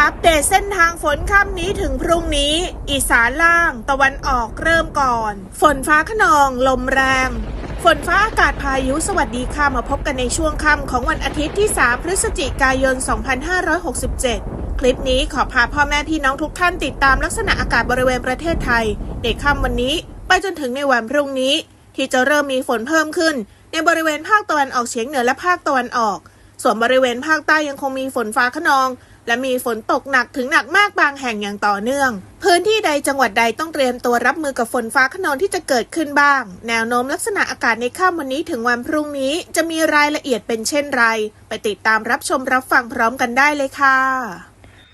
อัปเดตเส้นทางฝนค่ำนี้ถึงพรุ่งนี้ อีสานล่าง ตะวันออกเริ่มก่อน ฝนฟ้าขนองลมแรง ฝนฟ้าอากาศพายุสวัสดีค่ะมาพบกันในช่วงค่ำของวันอาทิตย์ที่ 3 พฤศจิกายน 2567 คลิปนี้ขอพาพ่อแม่พี่น้องทุกท่านติดตามลักษณะอากาศบริเวณประเทศไทย ในค่ำวันนี้ไปจนถึงในวันพรุ่งนี้ ที่จะเริ่มมีฝนเพิ่มขึ้น ในบริเวณภาคตะวันออกเฉียงเหนือและภาคตะวันออก ส่วนบริเวณภาคใต้ยังคงมีฝนฟ้าขนอง และมีฝนตกหนักถึงหนักมากบางแห่งอย่างต่อเนื่อง พื้นที่ใดจังหวัดใดต้องเตรียมตัวรับมือกับฝนฟ้าขนองที่จะเกิดขึ้นบ้าง แนวโน้มลักษณะอากาศในค่ำวันนี้ถึงวันพรุ่งนี้จะมีรายละเอียดเป็นเช่นไร ไปติดตามรับชมรับฟังพร้อมกันได้เลยค่ะ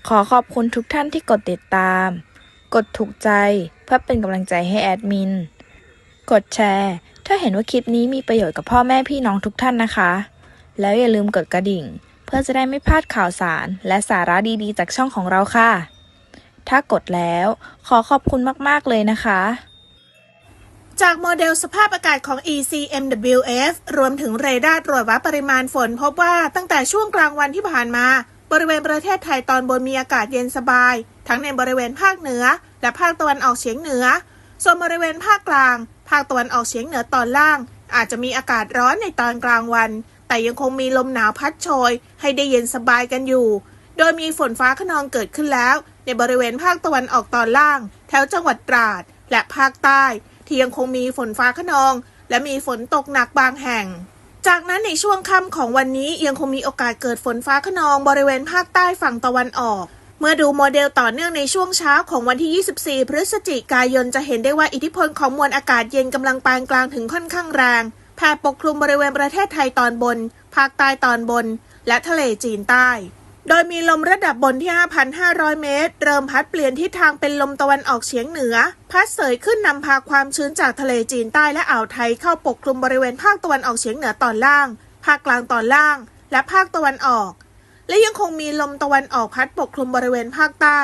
ขอขอบคุณทุกท่านที่กดติดตาม กดถูกใจเพื่อเป็นกำลังใจให้แอดมิน กดแชร์ ถ้าเห็นว่าคลิปนี้มีประโยชน์กับพ่อแม่พี่น้องทุกท่านนะคะ แล้วอย่าลืมกดกระดิ่ง พื่อจะได้ไม่พลาดข่าวสาร และสาระดีๆ จากช่องของเราค่ะ ถ้ากดแล้วขอขอบคุณมาก ๆ เลยนะคะ จากโมเดลสภาพอากาศของ ECMWF รวมถึงเรดาร์ตรวจวัดปริมาณฝนพบว่าตั้งแต่ช่วงกลางวันที่ผ่านมา บริเวณประเทศไทยตอนบนมีอากาศเย็นสบาย ทั้งในบริเวณภาคเหนือ และภาคตะวันออกเฉียงเหนือ ส่วนบริเวณภาคกลาง ภาคตะวันออกเฉียงเหนือตอนล่าง อาจจะมีอากาศร้อนในตอนกลางวัน แต่ยังคงมีลมหนาวพัดโชย ให้ได้เย็นสบายกันอยู่ โดยมีฝนฟ้าขนองเกิดขึ้นแล้ว ในบริเวณภาคตะวันออกตอนล่าง แถวจังหวัดตราด และภาคใต้ ที่ยังคงมีฝนฟ้าขนอง และมีฝนตกหนักบางแห่ง จากนั้นในช่วงค่ำของวันนี้ยังคงมีโอกาสเกิดฝนฟ้าขนองบริเวณภาคใต้ฝั่งตะวันออก เมื่อดูโมเดลต่อเนื่องในช่วงเช้าของวันที่ 24 พฤศจิกายนจะเห็นได้ว่าอิทธิพลของมวลอากาศเย็นกำลังปานกลางถึงค่อนข้างแรง แผ่ปกคลุมบริเวณประเทศไทยตอนบน ภาคใต้ตอนบน และทะเลจีนใต้ โดยมีลมระดับบนที่ 5,500 เมตร เริ่มพัดเปลี่ยนทิศทางเป็นลมตะวันออกเฉียงเหนือ พัดเสยขึ้นนำพาความชื้นจากทะเลจีนใต้และอ่าวไทยเข้าปกคลุมบริเวณภาคตะวันออกเฉียงเหนือตอนล่าง ภาคกลางตอนล่าง และภาคตะวันออก และยังคงมีลมตะวันออกพัดปกคลุมบริเวณภาคใต้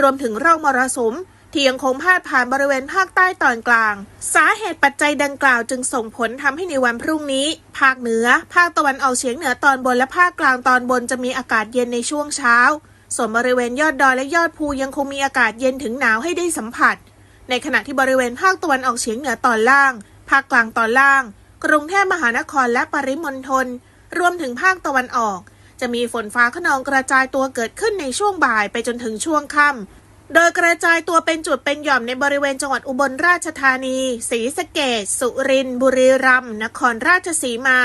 รวมถึงร่องมรสุม ที่ยังคงพาดผ่านบริเวณภาคใต้ตอนกลาง สาเหตุปัจจัยดังกล่าวจึงส่งผลทำให้ในวันพรุ่งนี้ ภาคเหนือ ภาคตะวันออกเฉียงเหนือตอนบนและภาคกลางตอนบนจะมีอากาศเย็นในช่วงเช้า ส่วนบริเวณยอดดอยและยอดภูยังคงมีอากาศเย็นถึงหนาวให้ได้สัมผัส ในขณะที่บริเวณภาคตะวันออกเฉียงเหนือตอนล่าง ภาคกลางตอนล่าง กรุงเทพมหานครและปริมณฑลรวมถึงภาคตะวันออกจะมีฝนฟ้าขนองกระจายตัวเกิดขึ้นในช่วงบ่ายไปจนถึงช่วงค่ำ โดยกระจายตัวเป็นจุดเป็นหย่อมในบริเวณจังหวัดอุบลราชธานี ศรีสะเกษสุรินทร์ บุรีรัมย์ นครราชสีมา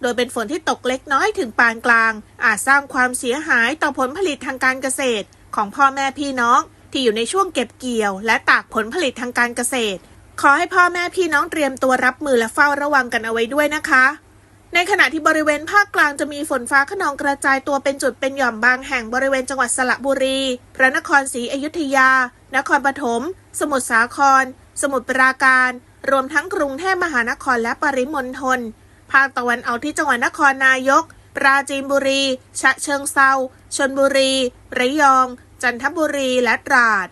โดยเป็นฝนที่ตกเล็กน้อยถึงปานกลาง อาจสร้างความเสียหายต่อผลผลิตทางการเกษตร ของพ่อแม่พี่น้อง ที่อยู่ในช่วงเก็บเกี่ยว และตากผลผลิตทางการเกษตร ขอให้พ่อแม่พี่น้องเตรียมตัวรับมือและเฝ้าระวังกันเอาไว้ด้วยนะคะ ในขณะที่บริเวณภาคกลางจะมีฝนฟ้าขนองกระจายตัวเป็นจุดเป็นหย่อมบางแห่งบริเวณจังหวัดสระบุรี พระนครศรีอยุธยา นครปฐม สมุทรสาคร สมุทรปราการ รวมทั้งกรุงเทพมหานครและปริมณฑล ภาคตะวันออกที่จังหวัดนครนายก ปราจีนบุรี ฉะเชิงเซา ชนบุรี ระยอง จันทบุรี และตราด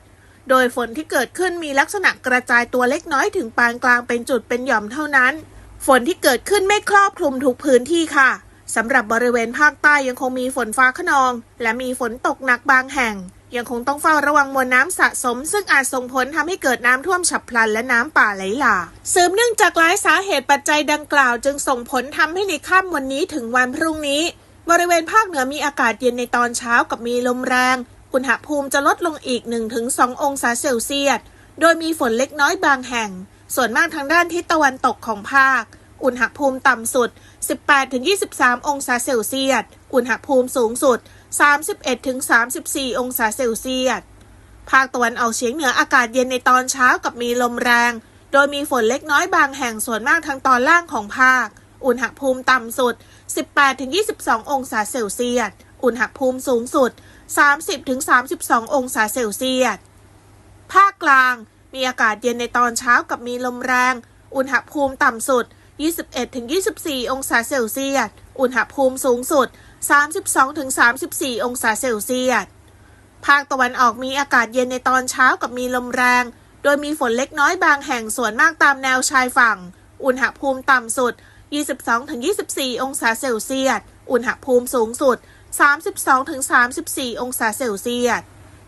โดยฝนที่เกิดขึ้นมีลักษณะกระจายตัวเล็กน้อยถึงปานกลางเป็นจุดเป็นหย่อมเท่านั้น ฝนที่เกิดขึ้นไม่ครอบคลุมทุกพื้นที่ค่ะสำหรับบริเวณภาคใต้ยังคงมีฝนฟ้าขนอง และมีฝนตกหนักบางแห่ง ยังคงต้องเฝ้าระวังมวลน้ำสะสม ซึ่งอาจส่งผลทำให้เกิดน้ำท่วมฉับพลันและน้ำป่าไหลหลากสืบเนื่องจากหลายสาเหตุปัจจัยดังกล่าว จึงส่งผลทำให้ในค่ำวันนี้ถึงวันพรุ่งนี้ บริเวณภาคเหนือมีอากาศเย็นในตอนเช้ากับมีลมแรง อุณหภูมิจะลดลงอีก 1-2 องศาเซลเซียส โดยมีฝนเล็กน้อยบางแห่ง ส่วนมากทางด้านทิศตะวันตกของภาค อุณหภูมิต่ำสุด 18-23 องศาเซลเซียส อุณหภูมิสูงสุด 31-34 องศาเซลเซียส ภาคตะวันออกเฉียงเหนืออากาศเย็นในตอนเช้ากับมีลมแรง โดยมีฝนเล็กน้อยบางแห่งส่วนมากทางตอนล่างของภาค อุณหภูมิต่ำสุด 18-22 องศาเซลเซียส อุณหภูมิสูงสุด 30-32 องศาเซลเซียส ภาคกลางมีอากาศเย็นในตอนเช้ากับมีลมแรง อุณหภูมิต่ำสุด 21-24 องศาเซลเซียส อุณหภูมิสูงสุด 32-34 องศาเซลเซียส ภาคตะวันออกมีอากาศเย็นในตอนเช้ากับมีลมแรง โดยมีฝนเล็กน้อยบางแห่งส่วนมากตามแนวชายฝั่ง อุณหภูมิต่ำสุด 22-24 องศาเซลเซียส อุณหภูมิสูงสุด 32-34 องศาเซลเซียส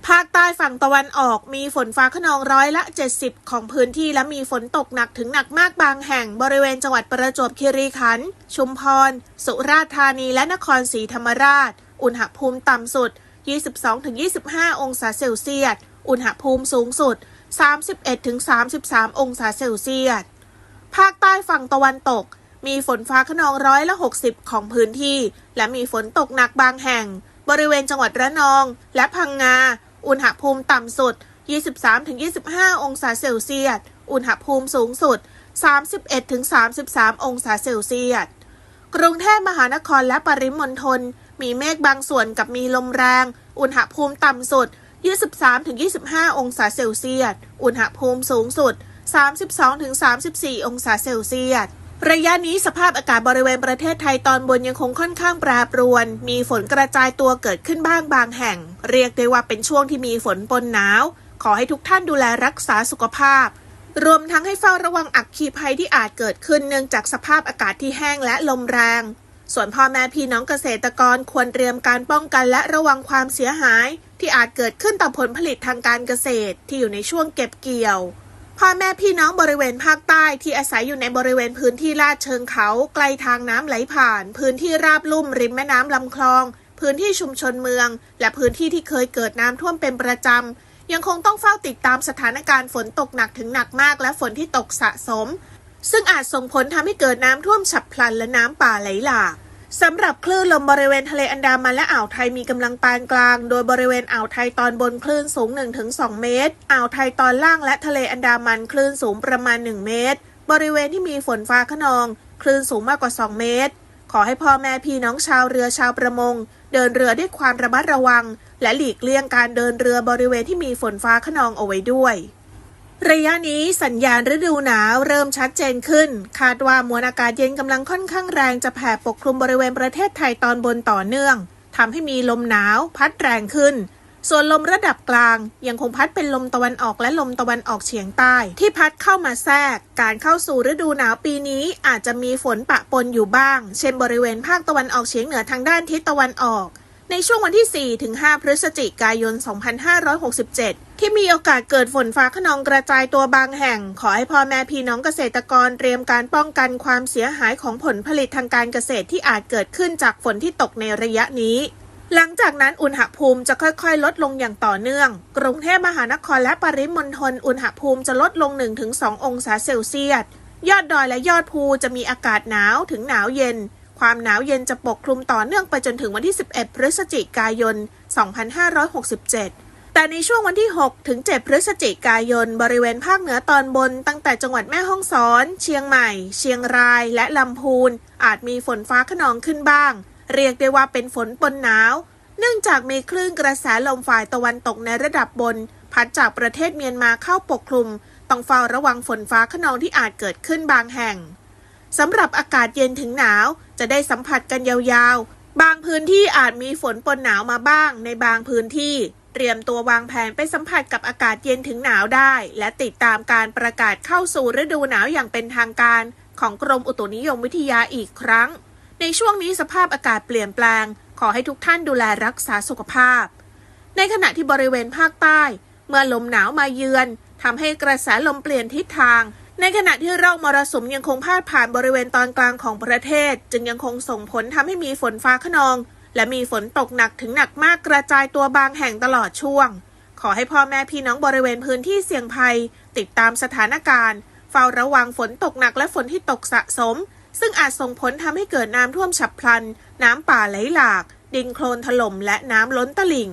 ภาคใต้ฝั่งตะวันออกมีฝนฟ้าขนองร้อยละ 70 ของพื้นที่และมีฝนตกหนักถึงหนักมากบางแห่งบริเวณจังหวัดประจวบคีรีขันธ์ชุมพร สุราษฎร์ธานีและนครศรีธรรมราช อุณหภูมิต่ำสุด 22-25 องศาเซลเซียส อุณหภูมิสูงสุด 31-33 องศาเซลเซียส ภาคใต้ฝั่งตะวันตก มีฝนฟ้าขนองร้อยละ 60 ของพื้นที่ และมีฝนตกหนักบางแห่ง บริเวณจังหวัดระนอง และพังงา อุณหภูมิต่ำสุด 23-25 องศาเซลเซียส อุณหภูมิสูงสุด 31-33 องศาเซลเซียส กรุงเทพมหานครและปริมณฑลมีเมฆบางส่วนกับมีลมแรง อุณหภูมิต่ำสุด 23-25 องศาเซลเซียส อุณหภูมิสูงสุด 32-34 องศาเซลเซียส ระยะนี้สภาพอากาศบริเวณประเทศไทยตอนบนยังคงค่อนข้างแปรปรวน มีฝนกระจายตัวเกิดขึ้นบ้างบางแห่ง เรียกได้ว่าเป็นช่วงที่มีฝนปนหนาว ขอให้ทุกท่านดูแลรักษาสุขภาพ รวมทั้งให้เฝ้าระวังอักคีภัยที่อาจเกิดขึ้นเนื่องจากสภาพอากาศที่แห้งและลมแรง ส่วนพ่อแม่พี่น้องเกษตรกรควรเตรียมการป้องกันและระวังความเสียหาย ที่อาจเกิดขึ้นต่อผลผลิตทางการเกษตรที่อยู่ในช่วงเก็บเกี่ยว พ่อแม่พี่น้องบริเวณภาคใต้ที่อาศัยอยู่ในบริเวณพื้นที่ลาดเชิงเขาใกล้ทางน้ำไหลผ่าน พื้นที่ราบลุ่มริมแม่น้ำลำคลอง พื้นที่ชุมชนเมือง และพื้นที่ที่เคยเกิดน้ำท่วมเป็นประจำ ยังคงต้องเฝ้าติดตามสถานการณ์ฝนตกหนักถึงหนักมากและฝนที่ตกสะสม ซึ่งอาจส่งผลทำให้เกิดน้ำท่วมฉับพลันและน้ำป่าไหลหลาก สำหรับคลื่นลมบริเวณทะเลอันดามันและอ่าวไทยมีกำลังปานกลาง โดยบริเวณอ่าวไทยตอนบนคลื่นสูง 1-2 เมตร อ่าวไทยตอนล่างและทะเลอันดามันคลื่นสูงประมาณ 1 เมตร บริเวณที่มีฝนฟ้าขนอง คลื่นสูงมากกว่า 2 เมตร ขอให้พ่อแม่พี่น้องชาวเรือชาวประมง เดินเรือด้วยความระมัดระวัง และหลีกเลี่ยงการเดินเรือบริเวณที่มีฝนฟ้าขนองเอาไว้ด้วย ระยะนี้สัญญาณฤดูหนาวเริ่มชัดเจนขึ้น คาดว่ามวลอากาศเย็นกำลังค่อนข้างแรงจะแผ่ปกคลุมบริเวณประเทศไทยตอนบนต่อเนื่องทำให้มีลมหนาวพัดแรงขึ้น ส่วนลมระดับกลาง ยังคงพัดเป็นลมตะวันออกและลมตะวันออกเฉียงใต้ ที่พัดเข้ามาแทรก การเข้าสู่ฤดูหนาวปีนี้อาจจะมีฝนปะปนอยู่บ้าง เช่นบริเวณภาคตะวันออกเฉียงเหนือทางด้านทิศตะวันออก ในช่วงวันที่ 4 ถึง 5 พฤศจิกายน 2567 ที่มีโอกาสเกิดฝนฟ้าขนองกระจายตัวบางแห่ง ขอให้พ่อแม่พี่น้องเกษตรกรเตรียมการป้องกันความเสียหายของผลผลิตทางการเกษตรที่อาจเกิดขึ้นจากฝนที่ตกในระยะนี้ หลังจากนั้นอุณหภูมิจะค่อยๆ ลดลงอย่างต่อเนื่อง กรุงเทพมหานครและปริมณฑลอุณหภูมิจะลดลง 1-2 องศาเซลเซียส ยอดดอยและยอดภูจะมีอากาศหนาวถึงหนาวเย็น ความหนาวเย็นจะปกคลุมต่อเนื่องไปจนถึงวันที่ 11 พฤศจิกายน 2567 แต่ในช่วงวันที่ 6 ถึง 7 พฤศจิกายน บริเวณภาคเหนือตอนบน ตั้งแต่จังหวัดแม่ฮ่องสอน เชียงใหม่ เชียงราย และลำพูน อาจมีฝนฟ้าขนองขึ้นบ้าง เรียกได้ว่าเป็นฝนปนหนาว เนื่องจากมีคลื่นกระแสลมฝ่ายตะวันตกในระดับบน พัดจากประเทศเมียนมาเข้าปกคลุม ต้องเฝ้าระวังฝนฟ้าขนองที่อาจเกิดขึ้นบางแห่ง สำหรับอากาศเย็นถึงหนาว จะได้สัมผัสกันยาวๆ บางพื้นที่อาจมีฝนปนหนาวมาบ้างในบางพื้นที่ เตรียมตัววางแผนไปสัมผัสกับอากาศเย็นถึงหนาวได้ และติดตามการประกาศเข้าสู่ฤดูหนาวอย่างเป็นทางการ ของกรมอุตุนิยมวิทยาอีกครั้ง ในช่วงนี้สภาพอากาศเปลี่ยนแปลง ขอให้ทุกท่านดูแลรักษาสุขภาพ ในขณะที่บริเวณภาคใต้ เมื่อลมหนาวมาเยือนทำให้กระแสลมเปลี่ยนทิศทาง ในขณะที่ร่องมรสุมยังคงพาดผ่านบริเวณตอนกลางของประเทศ จึงยังคงส่งผลทำให้มีฝนฟ้าขนอง และมีฝนตกหนักถึงหนักมากกระจายตัวบางแห่งตลอดช่วง ขอให้พ่อแม่พี่น้องบริเวณพื้นที่เสี่ยงภัย ติดตามสถานการณ์ เฝ้าระวังฝนตกหนักและฝนที่ตกสะสม ซึ่งอาจส่งผลทำให้เกิดน้ำท่วมฉับพลัน น้ำป่าไหลหลาก ดินโคลนถล่มและน้ำล้นตลิ่ง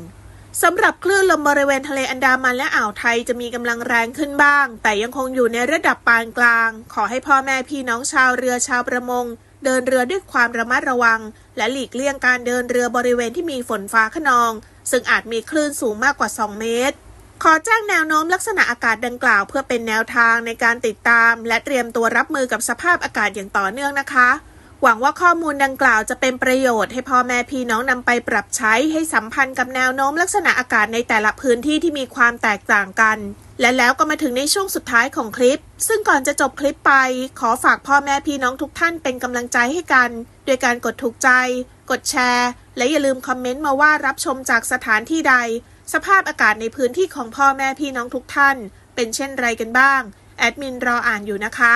สำหรับคลื่นลมบริเวณทะเลอันดามันและอ่าวไทยจะมีกำลังแรงขึ้นบ้าง แต่ยังคงอยู่ในระดับปานกลาง ขอให้พ่อแม่พี่น้องชาวเรือชาวประมง เดินเรือด้วยความระมัดระวัง และหลีกเลี่ยงการเดินเรือบริเวณที่มีฝนฟ้าขนอง ซึ่งอาจมีคลื่นสูงมากกว่า 2 เมตร ขอแจ้งแนวโน้มลักษณะอากาศดังกล่าว เพื่อเป็นแนวทางในการติดตาม และเตรียมตัวรับมือกับสภาพอากาศอย่างต่อเนื่องนะคะ หวังว่าข้อมูลดังกล่าวจะเป็นประโยชน์ให้พ่อแม่พี่น้องนำไปปรับใช้ให้สัมพันธ์กับแนวโน้มลักษณะอากาศในแต่ละพื้นที่ที่มีความแตกต่างกัน และแล้วก็มาถึงในช่วงสุดท้ายของคลิป ซึ่งก่อนจะจบคลิปไป ขอฝากพ่อแม่พี่น้องทุกท่านเป็นกำลังใจให้กัน โดยการกดถูกใจ กดแชร์ และอย่าลืมคอมเมนต์มาว่ารับชมจากสถานที่ใด สภาพอากาศในพื้นที่ของพ่อแม่พี่น้องทุกท่าน เป็นเช่นไรกันบ้างแอดมินรออ่านอยู่นะคะ